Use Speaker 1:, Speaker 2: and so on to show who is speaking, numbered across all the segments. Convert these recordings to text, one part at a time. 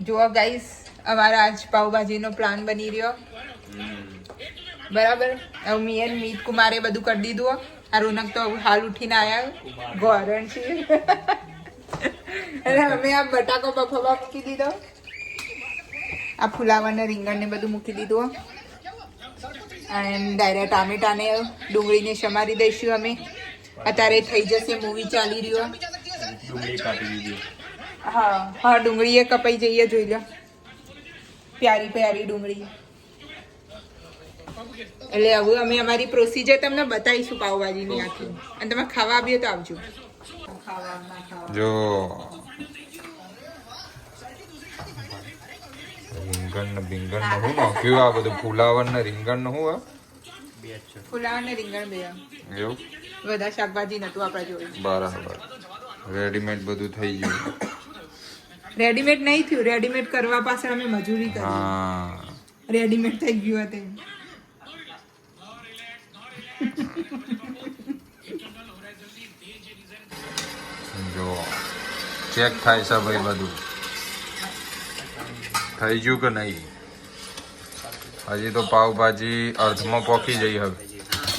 Speaker 1: જુઓ ગાઈસ અમારા આજ પાઉભાજીનો પ્લાન બની રહ્યો. બરાબર? હવે મી મીત કુમારે બધું કરી દીધું. આ રોનક તો હાલ ઉઠીને આવ્યા ગોરણ છે. અને અમે આ બટાકો બફાવા મૂકી દીધો. આ ફુલાવર રીંગણને બધું મૂકી દીધું. અને ડાયરેક્ટ ટામેટાને, ડુંગળીને સમારી દઈશું અમે. અત્યારે થઈ જશે મૂવી ચાલી રહ્યો. હા હા ડુંગળી એ કપાઈ જઈએ જોઈ લો પ્યારી પ્યારી ડુંગળી એટલે હવે અમે અમારી પ્રોસીજર તમને બતાવીશું પાવભાજીની આખી. અને તમે ખાવા આવીએ તો આવજો.
Speaker 2: જો. રીંગણ ને બીંગણ ને હું નાખ્યું આ બધું ફુલાવર ને રીંગણ ને હું?
Speaker 1: ફુલાવર ને રીંગણ બે.
Speaker 2: એવું?
Speaker 1: બધા શાકભાજી નતું આપણા જોડે.
Speaker 2: બરાબર. રેડીમેડ બધું થઈ ગયું.
Speaker 1: રેડીમેડ નહીં થયું. રેડીમેડ કરવા પાછળ અમે મજૂરી કરી. રેડીમેડ થઈ ગયું હતું
Speaker 2: જો ચેક થાય છે ભાઈ બધું. થઈ ગયું કે નહીં? હજી તો પાવભાજી અર્ધમાં પોકી જઈ હવે.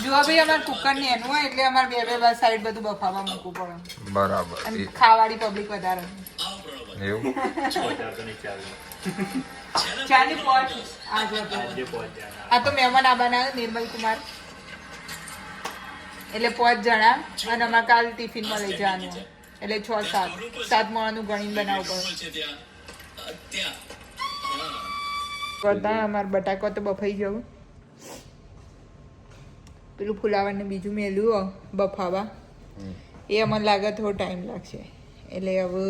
Speaker 1: જો ભાઈ અમારે કુકરની એનું હોય એટલે અમારે બે બે સાઈડ બધું બફાવા મૂકવું પડે.
Speaker 2: બરાબર.
Speaker 1: ખાવાળી પબ્લિક વધારે.
Speaker 2: એવું.
Speaker 3: જે પહોંચ્યા
Speaker 1: આ તો મહેમાન આવવાના નિર્મલ કુમાર. એટલે પાંચ જણા અને અમારે કાલ ટિફિનમાં લઈ જવાનું. એટલે છ સાત. સાત માણસનું ગણીને બનાવવું પડે. કરતા અમારે બટાકો તો બફાઈ જવું. પેલું ફુલાવાને બીજું મેલ્યું બફાવા. એ અમને લાગે થોડો ટાઈમ લાગશે. એટલે હવે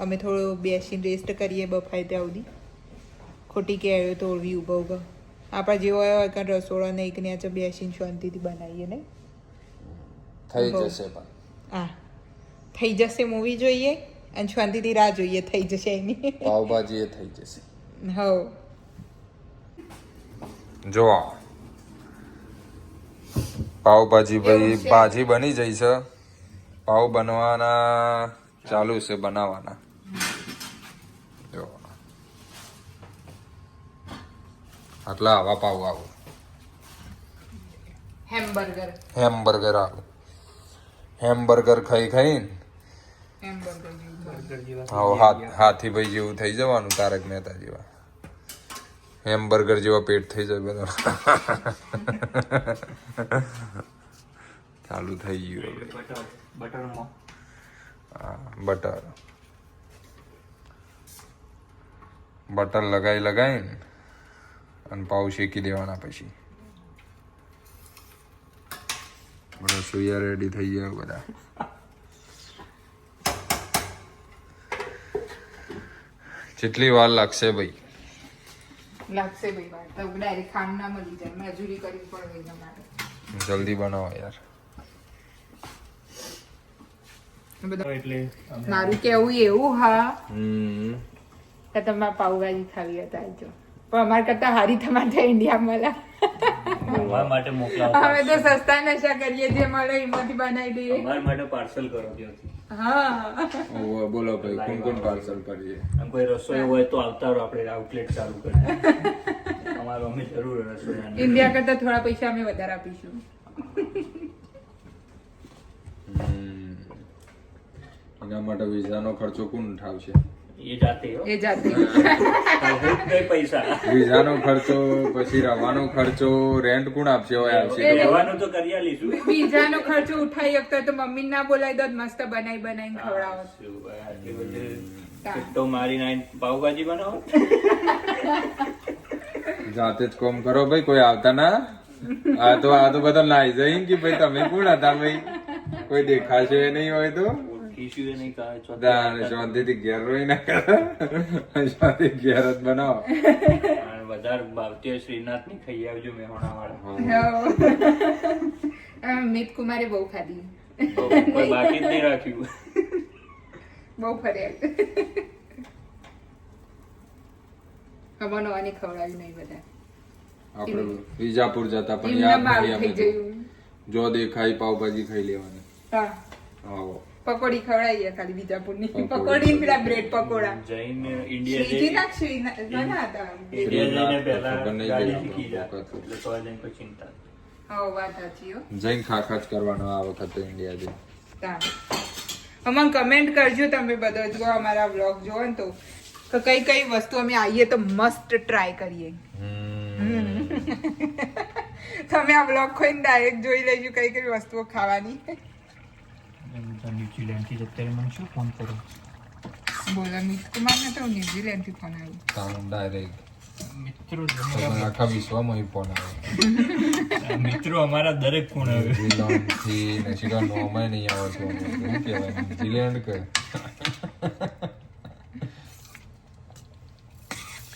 Speaker 1: અમે થોડો બેસીને રેસ્ટ કરીએ બફાય ત્યાં સુધી. ખોટી કેળ્યો તો ઓળવી ઊભા ઊભા. આપણા જેવો હોય કાં રસોડો ને એક ને બેસીને શાંતિથી બનાવીએ ને
Speaker 2: થઈ જશે પણ.
Speaker 1: હા. થઈ જશે મૂવી જોઈએ અને શાંતિથી રાહ જોઈએ થઈ જશે એની.
Speaker 2: પાવભાજી એ થઈ જશે.
Speaker 1: હવ.
Speaker 2: જો પાવભાજી ભાઈ ભાજી બની જઈ છે. પાવ બનવાના ચાલુ છે બનાવવાના જો આટલા આવા પાવ આવો
Speaker 1: હેમબર્ગર
Speaker 2: હેમબર્ગર આવું હેમબર્ગર ખાઈ ખાઈને
Speaker 1: હેમબર્ગર
Speaker 2: હા હાથ હાથી ભાઈ જેવું થઈ જવાનું તારક મહેતા જેવા હેમબર્ગર જેવા પેટ થઈ જાય બધા ચાલુ થઈ ગયું
Speaker 3: બટર બટરમાં
Speaker 2: બટર. બટર લગાવી લગાવીને અને પાઉ શેકી દેવાના પછી. સોયા રેડી થઈ ગયા બધા. જેટલી વાર લાગશે ભાઈ?
Speaker 1: લાગશે ભાઈ વાર. તો ડાયરેક્ટ ખાંડ ના મળી જાય. મજૂરી કરવી પડે
Speaker 2: જલ્દી બનાવો યાર
Speaker 1: બધા
Speaker 3: એટલે
Speaker 1: મારું કેવું એવું હા.
Speaker 2: હમ.
Speaker 1: કે તમે પાઉભાજી ખાવી હતા જો પણ અમારા કરતા હારી તમારે ઇન્ડિયા મળે.
Speaker 3: અમારા માટે મોકલાવો
Speaker 1: અમે તો સસ્તા નશા કરીએ જે મળે એમાંથી બનાવી દઈએ.
Speaker 3: અમારા માટે પાર્સલ કરો ત્યાંથી.
Speaker 1: હા.
Speaker 2: બોલો ભાઈ કોણ કોણ પાર્સલ કરીએ?
Speaker 3: આમ કોઈ રસોઈ હોય તો આવતા આપણે આઉટલેટ ચાલુ કરીએ અમારો અમે જરૂર રસોઈ
Speaker 1: ઇન્ડિયા કરતા થોડા પૈસા અમે વધારે આપીશું.
Speaker 2: હમ. એના માટે વિઝાનો ખર્ચો કોણ ઉઠાવશે?
Speaker 3: એ જાતે
Speaker 1: એ જાતે.
Speaker 3: પૈસા.
Speaker 2: વિઝાનો ખર્ચો પછી રવાનો ખર્ચો રેન્ટ કોણ આપશે? હોય આવશે તો.
Speaker 3: રહેવાનું તો કરી આલીશું.
Speaker 1: બીજાનો ખર્ચો ઉઠાઈ શકતો તો મમ્મી ના બોલાય દો મસ્ત બનાવી બનાવીને ખવડાવો.
Speaker 3: તો. મારી નાઈન પાવભાજી બનાવો.
Speaker 2: જાતે જ કોમ કરો ભાઈ કોઈ આવતા ના? આ તો આ તો બધા લાઈ જઈ કે ભાઈ તમે કોણ હતા ભાઈ? કોઈ દેખાશે નહીં હોય તો?
Speaker 3: ઓળખીશું એ નહીં કાંઈ ચોથા
Speaker 2: શાંતિથી ઘેર રોઈ ના કરો શાંતિ ઘેર જ બનાવો
Speaker 3: અને વધારે ભાવતીય શ્રીનાથની ખાઈ આવજો મેહોણા વાળા
Speaker 1: મિત કુમારે બહુ ખાધી
Speaker 3: કોઈ બાકી જ નહીં રાખ્યું
Speaker 1: બહુ ફર્યા નહીં બધા.
Speaker 2: આપણે વિજાપુર જતા પણ યાદ નહીં અમે જો દેખાય પાવભાજી ખાઈ લેવાની.
Speaker 1: હા.
Speaker 2: આવો.
Speaker 1: પકોડી ખવડાવીએ ખાલી બીજાપુરની
Speaker 2: પકોડી.
Speaker 1: પકોડી પેલા બ્રેડ પકોડા.
Speaker 3: જઈને ઇન્ડિયા જઈને
Speaker 1: ના ના હતા.
Speaker 3: ઇન્ડિયા જઈને પહેલા ગાડી શીખી જા એટલે તો જઈને કોઈ ચિંતા
Speaker 1: હો વાત સાચી હો.
Speaker 2: જઈને ખાખા જ કરવાનો આ વખતે ઇન્ડિયા જઈને.
Speaker 1: તાણ. કમેન્ટ કરજો તમે બધા. જો અમારા વ્લોગ જોવો ને તો. કે કઈ કઈ વસ્તુ અમે આવીએ તો મસ્ત ટ્રાય કરીએ. તમે આ વ્લોગ ખોઈને ડાયરેક્ટ જોઈ લેજો કઈ કઈ વસ્તુઓ ખાવાની.
Speaker 3: ન્યુઝીલેન્ડથી અત્યારે મને શું ફોન કરો
Speaker 1: બોલો મિત કુમાર ને તો ન્યુઝીલેન્ડથી ફોન આવ્યો
Speaker 2: તાણ ડાયરેક્ટ
Speaker 3: મિત્રો
Speaker 2: આખા વિશ્વમાં ફોન આવે
Speaker 3: મિત્રો અમારા દરેક ખૂણે આવે
Speaker 2: ન્યુઝીલેન્ડથી ને શીખા નોર્મલ નહીં આવડતું અમને. શું કહેવાય ન્યુઝીલેન્ડ કે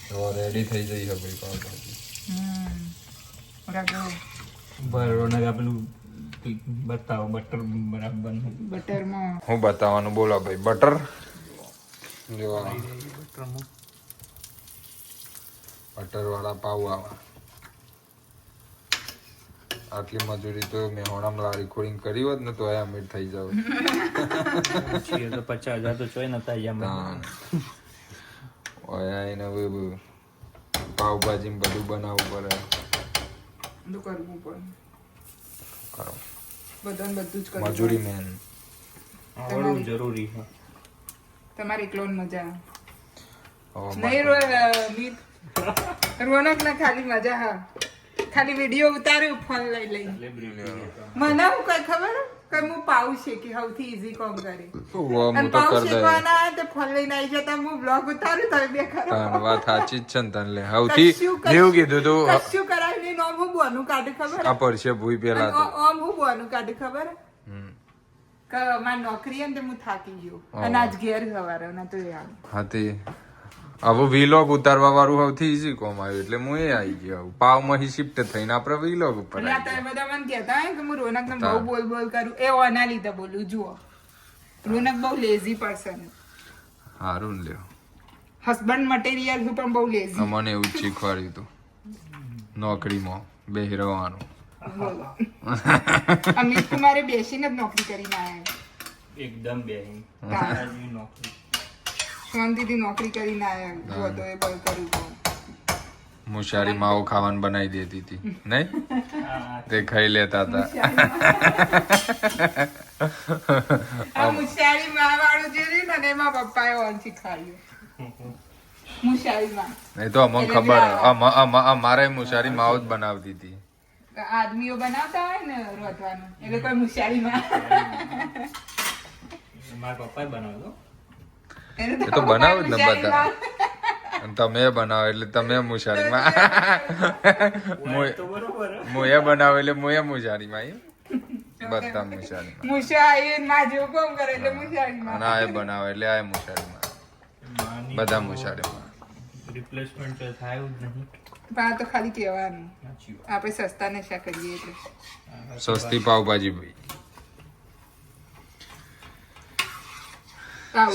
Speaker 2: તો રેડી થઈ જઈ છે ભાઈ પાવભાજી
Speaker 1: હમ બરાબર
Speaker 3: બરોબર પેલું બતાવો બટર બરાબર
Speaker 1: બટરમાં.
Speaker 2: હું બતાવવાનું બોલો ભાઈ બટર જો. આ બટર વાળા પાવ આવા આટલી મજૂરી તો મેં હોણામ રેકોર્ડિંગ કરી હોત ને તો એ અમીર થઈ જાવ.
Speaker 3: તો પચાસ હજાર તો ચોય નતા
Speaker 2: અહીંયા ઓય એને પાવભાજી ને બધું બનાવવું પડે.
Speaker 1: બધું કરવું પડે.
Speaker 2: કરો.
Speaker 1: બધાને બધું જ કરવું
Speaker 2: મજૂરી મેન
Speaker 3: આવડવું જરૂરી છે.
Speaker 1: તમારી ક્લોન મજા નહીં રો મીત. રોનક ના ખાલી મજા હા ખાલી વીડિયો ઉતાર્યો ફોન લઈ લઈ. મને હું કઈ ખબર? કે હું પાઉ શેકી સૌથી ઈઝી કોમ કરી.
Speaker 2: હું તો કર દે.
Speaker 1: શેકવાના ફોન લઈને આવી જતા હું બ્લોગ ઉતારું તમે બે
Speaker 2: તાન વાત સાચી જ છે ને તને સૌથી
Speaker 1: કશું-
Speaker 2: કીધું તું
Speaker 1: કશું કરાય નહીં આમ હું બોનું કાઢે ખબર
Speaker 2: આ ભૂઈ પેલા
Speaker 1: ઓમ હું બોનું કાઢે ખબર. કે મારી નોકરી હે તે હું થાકી ગયો. અને આજ ઘેર સવારે ને તો યાર
Speaker 2: હાથી હવે વીલોગ ઉતારવા વાળું સૌથી ઈઝી કોમ આવ્યું. એટલે હું એ આવી ગયો. પાવમાં શિફ્ટ થઈને આપણે વીલોગ ઉપર
Speaker 1: એટલે આ બધા મને કહેતા હોય કે હું રોનક ને બહુ બોલ બોલ કરું. એ ઓના લીધે બોલું જુઓ. રોનક બહુ લેઝી પર્સન.
Speaker 2: હારું ને લ્યો.
Speaker 1: હસબન્ડ મટીરિયલ હું પણ બહુ લેઝી
Speaker 2: મને એવું શીખવાડ્યું હતું નોકરીમાં બે રહેવાનું
Speaker 1: અમિત કુમારે બેસીને જ નોકરી કરીને આવ્યા.
Speaker 3: એકદમ બે
Speaker 1: તાર.
Speaker 3: નોકરી.
Speaker 1: શાંતિથી નોકરી કરીને જુઓ તો એ બળ કર્યું તો.
Speaker 2: મુશારી માવો ખાવાનું બનાવી દેતી હતી નહીં? તે ખાઈ લેતા હતા
Speaker 1: મુશારી માં વાળું જે રહ્યું ને એમાં પપ્પાએ
Speaker 2: ઓછી તો અમને ખબર અમારે મુશારી માવો જ બનાવતી હતી
Speaker 1: આદમીઓ બનાવતા હોય ને રોધવાનું એટલે કોઈ મુશિયારી માં.
Speaker 3: મારા પપ્પાએ બનાવ્યો
Speaker 1: એને
Speaker 2: એ તો બનાવો જ ને. બધા. તમે બનાવો એટલે તમે મુશારીમાં
Speaker 3: હે.
Speaker 2: એ બનાવું એટલે હું એ મુશારીમાં એ બધા મુશારીમાં
Speaker 1: મુશો આવીને માં જેવું કોમ કરે એટલે મુશિયારી માં
Speaker 2: અને એ બનાવે એટલે આ મુશારીમાં બધા મુશારીમાં
Speaker 3: રિપ્લેસમેન્ટ થાય જ નહીં.
Speaker 1: પણ આ તો ખાલી કહેવાનું. આપણે સસ્તાને શા કરીએ એટલે.
Speaker 2: સસ્તી પાવભાજી ભાઈ.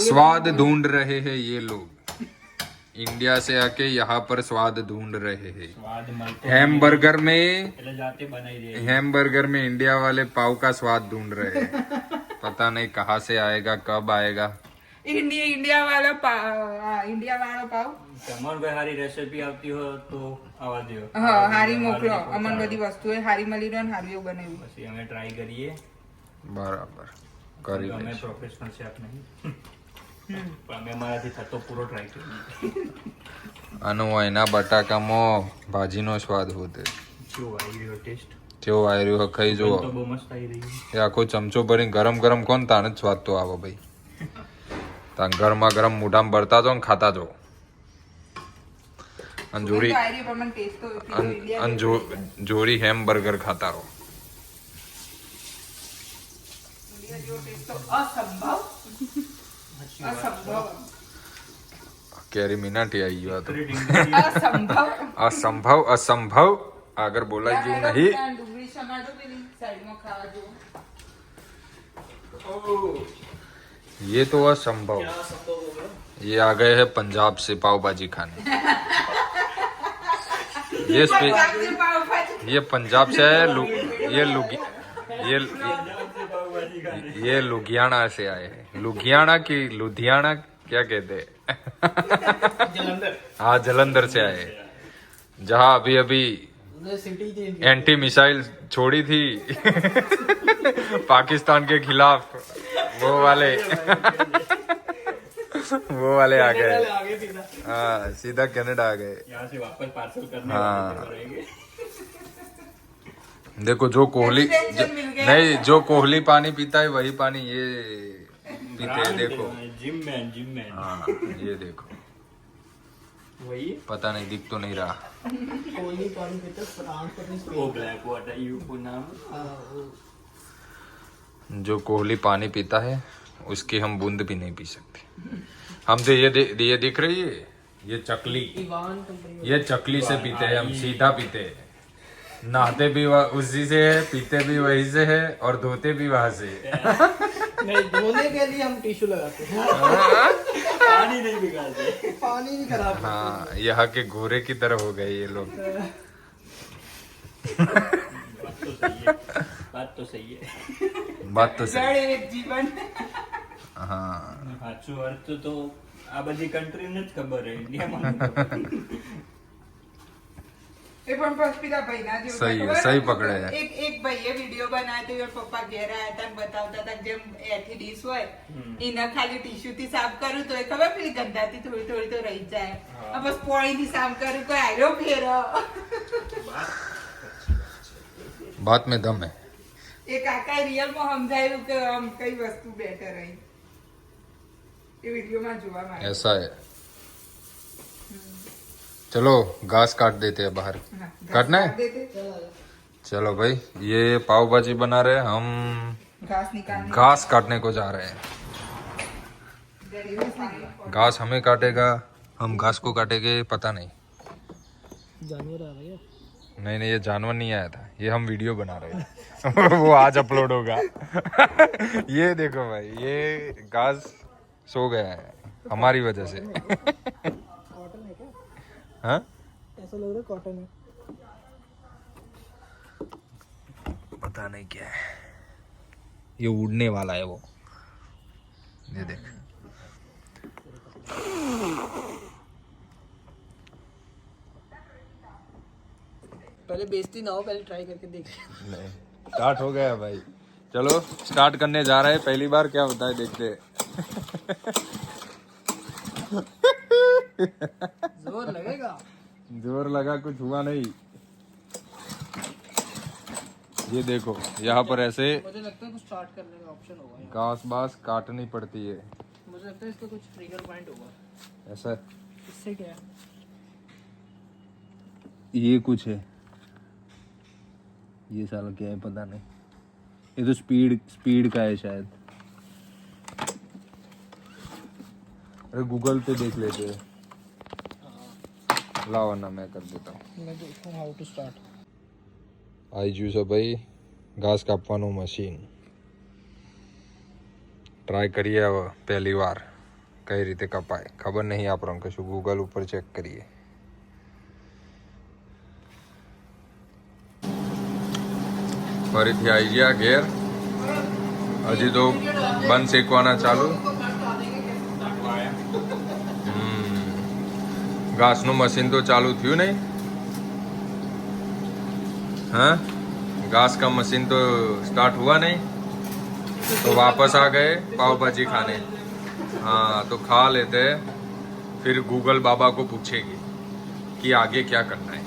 Speaker 2: स्वाद ढूंढ रहे हैं ये लोग इंडिया से आके यहाँ पर स्वाद ढूंढ रहे हैं
Speaker 3: સ્વાદ મળતો
Speaker 2: हैमबर्गर में
Speaker 3: એટલે જાતે બનાવી દે
Speaker 2: हैमबर्गर में इंडिया वाले पाव का स्वाद ढूंढ रहे हैं पता नहीं कहाँ से आएगा कब आएगा
Speaker 1: ઇન્ડિયા ઇન્ડિયા વાળો પાવ હા, ઇન્ડિયા વાળો પાવ
Speaker 3: તમારે કોઈ સારી રેસીપી આવતી હોય તો આવા દો
Speaker 1: હા હારી મોકલો અમને બધી વસ્તુઓ હારી મળી રહ્યો ને હારી એવું બનાવ્યું
Speaker 3: પછી અમે ટ્રાય કરીએ
Speaker 2: બરાબર કરી
Speaker 3: અમે પ્રોફેશનલ શેફ નહીં. પણ અમે અમારાથી થતો પૂરો ટ્રાય કર્યો
Speaker 2: અને એના બટાકામાં ભાજીનો સ્વાદ હોતે.
Speaker 3: જો આવી રહ્યો ટેસ્ટ
Speaker 2: જેવો આવી રહ્યો ખાઈ
Speaker 3: તો
Speaker 2: જુઓ
Speaker 3: બહુ મસ્ત આવી રહ્યું.
Speaker 2: એ આખો ચમચો ભરીને ગરમ ગરમ કોણ તાને જ સ્વાદ તો આવે ભાઈ. તાન ગરમા ગરમ મોઢામાં ભરતા જો ને ખાતા જો અને અંજોરી હેમ બર્ગર ખાતા
Speaker 1: મને
Speaker 2: तो असंभव। असंभव। आई बात तो।
Speaker 1: असंभव। असंभव असंभव। अगर बोला जो। नहीं
Speaker 2: ये तो असंभव। ये आ गए हैं पंजाब से पाव भाजी खाने। ये ये पंजाब से है लु, ये लुगी ये, ये लुधियाना से आए हैं। लुधियाना की लुधियाना क्या कहते हैं? हाँ जलंधर से आए। जहाँ अभी अभी एंटी मिसाइल छोड़ी थी। पाकिस्तान के खिलाफ। वो वाले। वो वाले आ गए। हाँ सीधा कनाडा आ गए।
Speaker 3: यहाँ से वापस पार्सल करने
Speaker 2: हाँ। देखो जो कोहली। नहीं जो कोहली पानी पीता है वही पानी ये पीते हैं देखो।
Speaker 3: Gym man gym man.
Speaker 2: हाँ ये देखो।
Speaker 3: वही
Speaker 2: पता नहीं दिख तो नहीं रहा।
Speaker 4: कोहली पानी पीते फ्रांस पता नहीं
Speaker 3: वो ब्लैक वाटर यू को नाम।
Speaker 2: जो कोहली पानी पीता है उसकी हम बूंद भी नहीं पी सकते। हम तो ये दे- ये दिख रही है ये चकली। ये चकली से पीते हैं हम सीधा पीते हैं। नहाते भी वह- उसी से है पीते भी वही से है और धोते भी वहां से
Speaker 4: नहीं धोने के लिए हम टिश्यू लगाते हैं
Speaker 3: पानी नहीं बिगाड़ते
Speaker 4: पानी नहीं खराब करते।
Speaker 2: हाँ यहाँ के घोड़े की तरह हो गए ये लोग
Speaker 3: बात तो सही है बात तो सही है
Speaker 2: बात तो सही
Speaker 1: જળ એક જીવન
Speaker 2: હા
Speaker 3: સાચું અર્થ તો આ બધી કન્ટ્રીને જ ખબર છે ઇન્ડિયામાં
Speaker 1: એ પણ પસ્પિતા ભાઈ ના જેવું
Speaker 2: સહી સહી પકડે
Speaker 1: એક એક ભાઈએ વીડિયો બનાવ્યો તો પપ્પા ઘેર આવ્યા હતા બતાવતા હતા જેમ એથી ડીશ હોય એને ખાલી ટીશ્યુ થી સાફ કરું તો એ ખબર પેલી ગંદાથી થોડી થોડી તો રહી જાય. આ બસ પોળી થી સાફ કરું કોઈ આયરો ફેરો.
Speaker 2: વાત મેં દમે
Speaker 1: એ કાકા રિયલમાં સમજાયું કે આમ કઈ વસ્તુ બેટર રહી. એ વિડીયોમાં જોવા મળે
Speaker 2: એસા चलो घास काट देते हैं बाहर। काटना है? चलो भाई ये पाव भाजी बना रहे हम घास काटने को जा रहे हैं। घास हमें काटेगा हम घास को काटेंगे पता नहीं।
Speaker 4: जानवर आ रहा है
Speaker 2: नहीं नहीं ये जानवर नहीं आया था ये हम वीडियो बना रहे हैं। वो आज अपलोड होगा। ये देखो भाई ये घास सो गया है हमारी वजह से।
Speaker 4: हाँ? ऐसा लग रहा है कॉटन है।
Speaker 2: पता नहीं क्या है। ये उड़ने वाला है वो। ये देख।
Speaker 4: पहले बेचती ना हो पहले ट्राई करके देख
Speaker 2: नहीं। स्टार्ट हो गया भाई। चलो स्टार्ट करने जा रहे हैं। पहली बार क्या होता है देखते
Speaker 4: ज़ोर लगेगा।
Speaker 2: ज़ोर लगा कुछ हुआ नहीं। ये देखो यहाँ पर ऐसे
Speaker 4: मुझे लगता है कुछ स्टार्ट करने का ऑप्शन होगा
Speaker 2: घास बास काटनी पड़ती है।
Speaker 4: मुझे लगता है इसका कुछ ट्रिगर पॉइंट होगा।
Speaker 2: ऐसा।
Speaker 4: इससे क्या है?
Speaker 2: ये कुछ है। ये साल क्या है पता नहीं। ये तो स्पीड स्पीड का है शायद। अरे गूगल पे देख लेते हैं। लाओ ना मैं कर देता हूँ
Speaker 4: मैं देखूँ हाउ टू स्टार्ट
Speaker 2: આવી ગયું છે ભાઈ ઘાસ કાપવાનું મશીન ટ્રાય કરીએ હવે પહેલી વાર કઈ રીતે કપાય ખબર નહીં આપણને કશું ગૂગલ ઉપર ચેક કરીએ ફરીથી આવી ગયા ઘેર હજી તો બંધ શેકવાના ચાલુ ઘાસનું મશીન તો ચાલુ થયું નહીં हाँ घास का मशीन तो स्टार्ट हुआ नहीं तो वापस आ गए पाव भाजी खाने हाँ तो खा लेते हैं फिर गूगल बाबा को पूछेगी कि आगे क्या करना है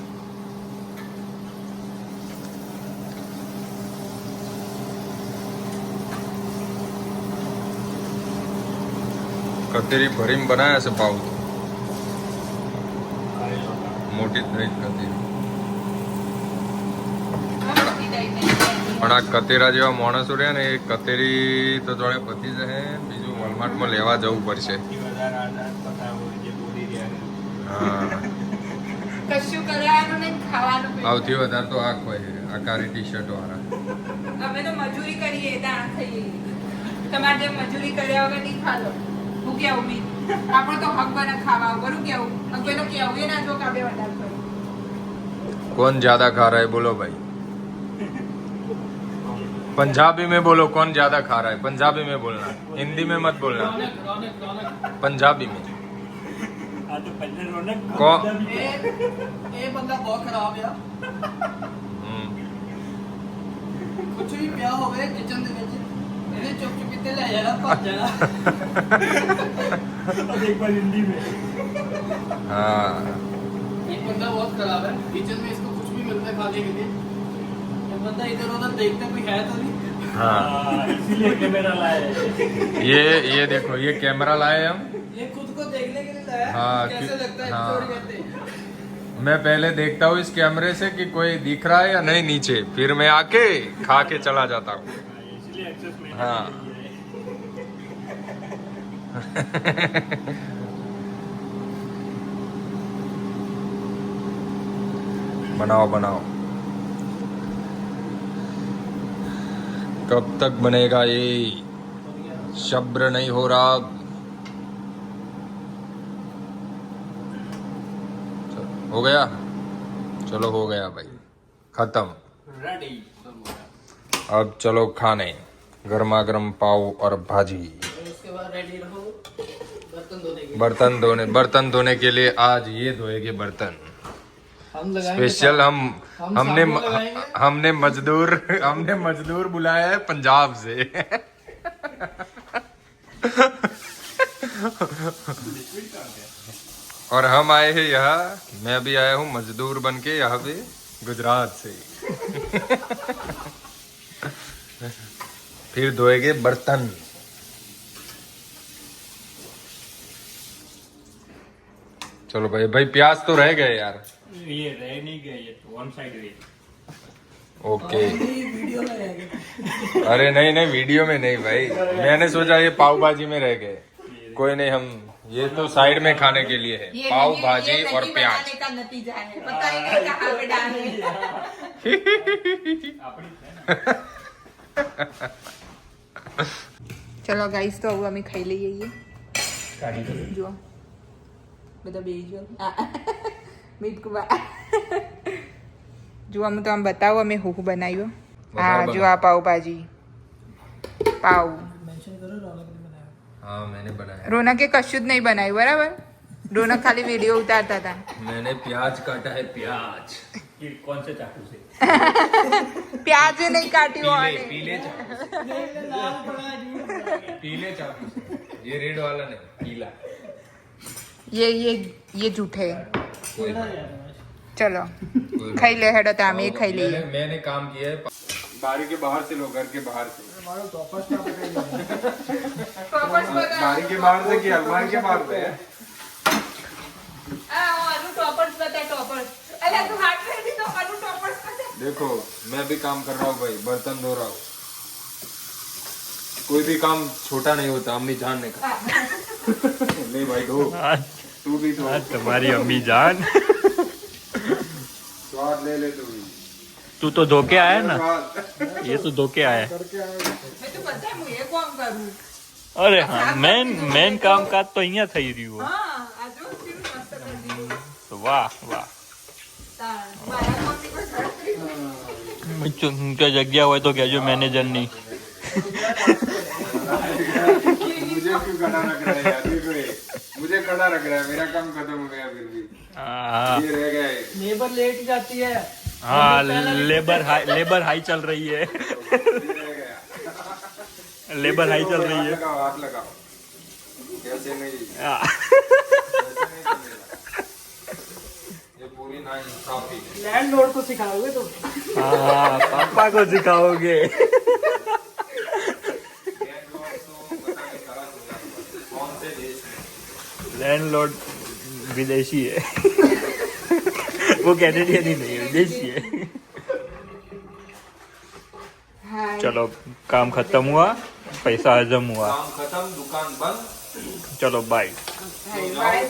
Speaker 2: કતેરી ભરીને બનાવ્યા છે પાવ મોટી નહીં કતેરી પણ આ કતેરા જેવા માણસો રહ્યા ને એ કતેરી તો જોડે પતી જશે. બીજું વોલમાર્ટમાં લેવા જવું પડશે.
Speaker 3: સૌથી વધારે
Speaker 2: તો આ હોય છે આ કાળી ટી શર્ટ વાળા.
Speaker 1: અમે તો મજૂરી કરીએ દાણ ખાઈએ. તમારે મજૂરી કર્યા વગર નહીં ખાલો હું કેવું બી આપણે તો હકબને ખાવા બરું કેવું હકબે તો કેવું એ ના જો કે આપણે વધારે કર્યું
Speaker 2: કોણ જ્યાદા ખા રહા હે બોલો ભાઈ पंजाबी में बोलो कौन ज्यादा खा रहा है पंजाबी में बोलना हिंदी में मत बोलना पंजाबी में कौन
Speaker 4: कुछ भी पिया होवे किचन दे विच ਇਹਨੇ ਚੁੱਪ ਚੁੱਪ ਕਿਤੇ ਲੈ ਜਾਣਾ ਭੱਜ ਜਾਣਾ
Speaker 3: अब एक बार हिंदी में
Speaker 2: हाँ
Speaker 4: एक बंदा बहुत खराब है किचन में इसको कुछ भी मिलता है खाने के लिए ये बंदा इधर उधर देखता कोई है तो नहीं
Speaker 2: हाँ
Speaker 3: हाँ, इसीलिए कैमरा लाए
Speaker 2: ये ये देखो ये कैमरा लाए हम
Speaker 4: ये खुद को देखने के लिए लाया
Speaker 2: हाँ,
Speaker 4: कैसे
Speaker 2: कि-
Speaker 4: लगता है
Speaker 2: हाँ।
Speaker 4: चोरी करते
Speaker 2: मैं पहले देखता हूँ इस कैमरे से कि कोई दिख रहा है या नहीं नीचे फिर मैं आके खा के चला जाता हूँ
Speaker 3: इसलिए एक्सेस में
Speaker 2: हाँ। बनाओ बनाओ। कब तक बनेगा ये? शब्र नहीं हो रहा। हो गया? चलो हो गया भाई। खत्म।
Speaker 3: रेडी
Speaker 2: अब चलो खाने। गर्मा गर्म पाव और भाजी।
Speaker 4: उसके बाद रेडी रहो बर्तन धोने के
Speaker 2: बर्तन धोने बर्तन धोने के लिए आज ये धोएँगे बर्तन।
Speaker 4: हम
Speaker 2: स्पेशल हम
Speaker 4: हम
Speaker 2: हमने हमने मजदूर हमने मजदूर बुलाया है पंजाब से। और हम आए हैं यहाँ। मैं भी आया हूँ मजदूर बन के यहाँ पे गुजरात से। फिर धोएँगे बर्तन। चलो भाई भाई प्याज तो रह गए यार।
Speaker 3: ये रह नहीं गए ये तो वन साइड रही
Speaker 2: ओके।
Speaker 4: वीडियो लगाएँगे
Speaker 2: अरे नहीं नहीं वीडियो में नहीं भाई। मैंने सोचा ये पाव भाजी में रह गए। कोई नहीं हम ये तो साइड में खाने के लिए है। पाव भाजी और प्याज।
Speaker 1: का नतीजा है। पता ही नहीं कहाँ पे डाले ચલો ગાઈસ તો હવે અમે ખાઈ
Speaker 3: લઈ જઈએ
Speaker 1: જો બધા બે જો મીઠ કુબા જો અમે તો આમ બતાવો અમે હું બનાવ્યો. હા જો આ પાઉભાજી. પાવ રોનકે કશું જ નહીં બનાવ્યું બરાબર? રોનક ખાલી વીડિયો ઉતારતા હતા.
Speaker 2: મેને પ્યાજ કાટા હે પ્યાજ.
Speaker 3: कि कौन से चाकू से?
Speaker 1: प्याज नहीं काटी
Speaker 2: वो
Speaker 1: पीले
Speaker 2: पीले चाकू पीले चाकू से। ये रेड वाला नहीं पीला।
Speaker 1: ये ये ये झूठे
Speaker 2: चलो
Speaker 1: खाई ले हेडो ताम ये खाई ले।
Speaker 2: मैंने काम किया है। बारी के बाहर से लो घर के बाहर से। बारी के बाहर से कि अलमारी के बाहर से? है आलू टॉपर्स बता टॉपर्स अरे तू हाथ में देखो मैं भी काम कर रहा हूँ भाई बर्तन धो रहा हूँ कोई भी काम छोटा नहीं होता अम्मी जान ने कहा नहीं भाई धो तू भी धो
Speaker 3: तुम्हारी अम्मी जान
Speaker 2: स्वाद ले ले तू भी
Speaker 3: तू तो धोके आया ना
Speaker 2: स्वाद
Speaker 3: ये तो धोके आया
Speaker 2: करके आए
Speaker 3: અરે હા મેન મેન કામકાજ તો અહીંયા થઈ રહ્યું વાહ વાહ કે જગ્યા હોય તો કહેજો મેનેજરની
Speaker 2: मुझे क्यों खड़ा रख रहा है यार देखो ये मुझे खड़ा रख रहा है मेरा काम खत्म हो गया फिर भी
Speaker 3: हाँ
Speaker 2: ये रह गया है
Speaker 4: लेबर लेट जाती है
Speaker 3: हाँ लेबर हाई लेबर हाई चल रही है
Speaker 2: ये रह गया
Speaker 3: लेबर हाई चल रही
Speaker 2: हाथ
Speaker 3: है
Speaker 2: लगाओ हाथ लगाओ कैसे नहीं ये पूरी ना इंसाफी है
Speaker 4: लैंड लॉर्ड को सिखाओगे तो
Speaker 3: हाँ पापा को सिखाओगे
Speaker 2: कौन से देश में
Speaker 3: लैंडलॉर्ड विदेशी है वो कैनेडियन ही नहीं है विदेशी है चलो काम खत्म हुआ पैसा हजम हुआ
Speaker 2: काम खत्म दुकान बंद
Speaker 3: चलो बाय
Speaker 1: બાય